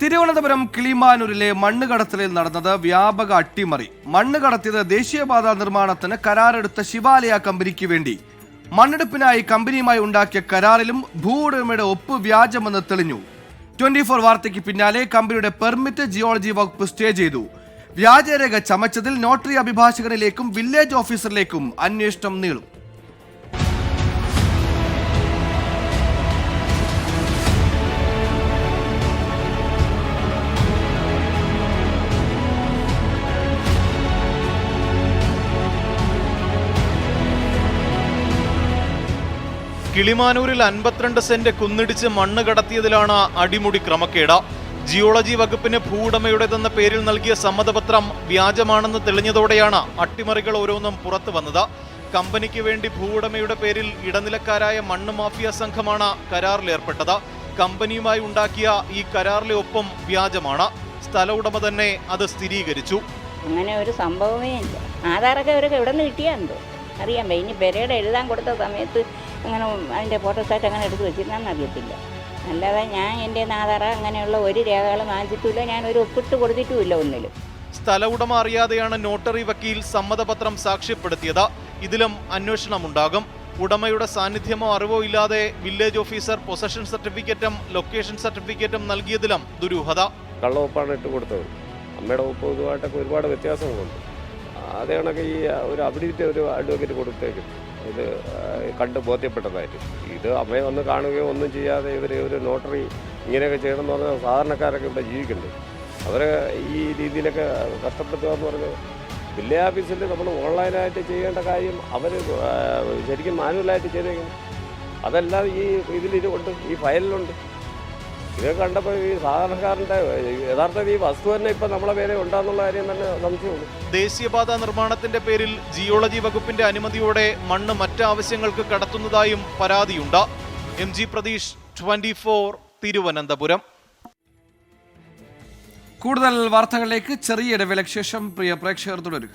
തിരുവനന്തപുരം കിളിമാനൂരിലെ മണ്ണ് കടത്തലിൽ നടന്നത് വ്യാപക അട്ടിമറി. മണ്ണ് കടത്തിയത് ദേശീയപാത നിർമ്മാണത്തിന് കരാറെടുത്ത ശിവാലയ കമ്പനിക്ക് വേണ്ടി. മണ്ണെടുപ്പിനായി കമ്പനിയുമായി ഉണ്ടാക്കിയ കരാറിലും ഭൂ ഉടമയുടെ ഒപ്പ് വ്യാജമെന്ന് തെളിഞ്ഞു. ട്വന്റി ഫോർ വാർത്തയ്ക്ക് പിന്നാലെ കമ്പനിയുടെ പെർമിറ്റ് ജിയോളജി വകുപ്പ് സ്റ്റേ ചെയ്തു. വ്യാജരേഖ ചമച്ചതിൽ നോട്ടറി അഭിഭാഷകനിലേക്കും വില്ലേജ് ഓഫീസറിലേക്കും അന്വേഷണം നീളും. കിളിമാനൂരിൽ അൻപത്തിരണ്ട് സെന്റ് കുന്നിടിച്ച് മണ്ണ് കടത്തിയതിലാണ് അടിമുടി ക്രമക്കേട്. ജിയോളജി വകുപ്പിന് ഭൂവുടമയുടേതെന്ന പേരിൽ നൽകിയ സമ്മതപത്രം വ്യാജമാണെന്ന് തെളിഞ്ഞതോടെയാണ് അട്ടിമറികൾ ഓരോന്നും പുറത്തു വന്നത്. കമ്പനിക്ക് വേണ്ടി ഭൂവുടമയുടെ പേരിൽ ഇടനിലക്കാരായ മണ്ണ് മാഫിയ സംഘമാണ് കരാറിലേർപ്പെട്ടത് കമ്പനിയുമായി ഉണ്ടാക്കിയ ഈ കരാറിലെ ഒപ്പം വ്യാജമാണ്. സ്ഥല ഉടമ തന്നെ അത് സ്ഥിരീകരിച്ചു. അങ്ങനെ ഒരു സംഭവമേ ഇല്ല. ആധാറൊക്കെ അവരൊക്കെ എവിടെ നിന്ന് കിട്ടിയാന്തോ അറിയാൻ വയ്യ ഇനി പെരയുടെ എഴുതാൻ കൊടുത്ത സമയത്ത് അങ്ങനെ അതിന്റെ ഫോട്ടോസ്റ്റാറ്റ് അങ്ങനെ എടുത്ത് വെച്ചിരുന്നാന്ന് അറിയത്തില്ല. അല്ലാതെ ഞാൻ എന്റെ ആധാറ അങ്ങനെയുള്ള ഒരു രേഖകളും വാങ്ങിച്ചിട്ടില്ല ഞാൻ ഒരു ഒപ്പിട്ട് കൊടുത്തിട്ടുമില്ല ഒന്നിലും. സ്ഥല ഉടമ അറിയാതെയാണ് നോട്ടറി വക്കീൽ സമ്മതപത്രം സാക്ഷ്യപ്പെടുത്തിയത്. ഇതിലും അന്വേഷണമുണ്ടാകും. ഉടമയുടെ സാന്നിധ്യമോ അറിവോ ഇല്ലാതെ വില്ലേജ് ഓഫീസർ പൊസഷൻ സർട്ടിഫിക്കറ്റും ലൊക്കേഷൻ സർട്ടിഫിക്കറ്റും നൽകിയതിലും ദുരൂഹത. കള്ളവപ്പാണ് ഇട്ട് കൊടുത്തത്. അമ്മയുടെ ഒപ്പ് ഇതുമായിട്ടൊക്കെ ഒരുപാട് വ്യത്യാസങ്ങളുണ്ട്. അതേ കണക്ക് ഈ ഒരു അഭിനയിച്ച ഒരു അഡ്വക്കേറ്റ് കൊടുത്തേക്കും. ഇത് കണ്ട് ബോധ്യപ്പെട്ടതായിട്ട്. ഇത് അമ്മയെ ഒന്ന് കാണുകയോ ഒന്നും ചെയ്യാതെ ഇവർ ഒരു നോട്ടറി ഇങ്ങനെയൊക്കെ ചെയ്യണമെന്ന് പറഞ്ഞാൽ സാധാരണക്കാരൊക്കെ ഇവിടെ ജീവിക്കണ്ടേ അവരെ ഈ രീതിയിലൊക്കെ കഷ്ടപ്പെടുത്തുക എന്ന് പറഞ്ഞാൽ വില്ലേജ് ഓഫീസിൽ നമ്മൾ ഓൺലൈനായിട്ട് ചെയ്യേണ്ട കാര്യം അവർ ശരിക്കും മാനുവലായിട്ട് ചെയ്തേക്കുന്നു അതെല്ലാം ഈ ഇതിലിരുണ്ട് ഈ ഫയലിലുണ്ട്. ഇത് കണ്ടപ്പോൾ ഈ സാധാരണക്കാരന്റെ യഥാർത്ഥത്തിൽ ഈ വസ്തു തന്നെ ഇപ്പം നമ്മളെ പേരെ ഉണ്ടാകുന്നുള്ള കാര്യം തന്നെ സംശയമുള്ളൂ ദേശീയപാത നിർമ്മാണത്തിന്റെ പേരിൽ ജിയോളജി വകുപ്പിന്റെ അനുമതിയോടെ മണ്ണ് മറ്റാവശ്യങ്ങൾക്ക് കടത്തുന്നതായും പരാതിയുണ്ട്. M G Pratheesh twenty four Thiruvananthapuram. കൂടുതൽ വാർത്തകളിലേക്ക് ചെറിയ ഇടവേളയ്ക്ക് ശേഷം പ്രിയ പ്രേക്ഷകർ തുടരുക.